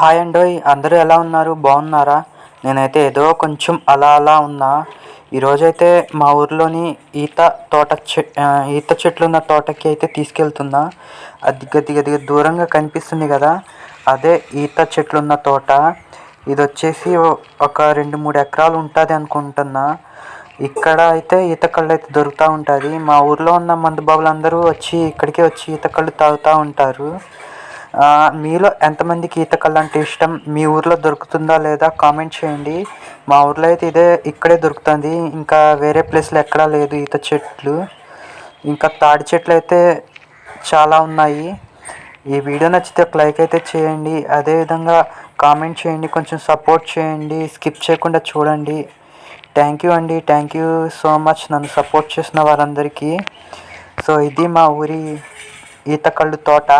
Hi అండి. అందరూ ఎలా ఉన్నారు? బాగున్నారా? నేనైతే ఏదో కొంచెం అలా అలా ఉన్నా. ఈరోజైతే మా ఊర్లోని ఈత తోట చె ఈత చెట్లు ఉన్న తోటకి అయితే తీసుకెళ్తున్నా. అది కొద్దిగా దూరంగా కనిపిస్తుంది కదా? అదే ఈత చెట్లు ఉన్న తోట. ఇది వచ్చేసి ఒక రెండు మూడు ఎకరాలు ఉంటుంది అనుకుంటున్నా. ఇక్కడ అయితే ఈత కళ్ళు అయితే దొరుకుతూ ఉంటుంది. మా ఊర్లో ఉన్న మందు బాబులు అందరూ వచ్చి ఇక్కడికే వచ్చి ఈత కళ్ళు తాగుతూ ఉంటారు. మీలో ఎంతమందికి ఈత కళ్ళు అంటే ఇష్టం? మీ ఊర్లో దొరుకుతుందా లేదా? కామెంట్ చేయండి. మా ఊర్లో అయితే ఇదే ఇక్కడే దొరుకుతుంది. ఇంకా వేరే ప్లేస్లో ఎక్కడా లేదు ఈత చెట్లు. ఇంకా తాడి చెట్లు అయితే చాలా ఉన్నాయి. ఈ వీడియో నచ్చితే ఒక లైక్ అయితే చేయండి. అదేవిధంగా కామెంట్ చేయండి. కొంచెం సపోర్ట్ చేయండి. స్కిప్ చేయకుండా చూడండి. థ్యాంక్ యూ అండి. థ్యాంక్ యూ సో మచ్ నన్ను సపోర్ట్ చేసిన వారందరికీ. సో ఇది మా ఊరి ఈత కళ్ళు తోట.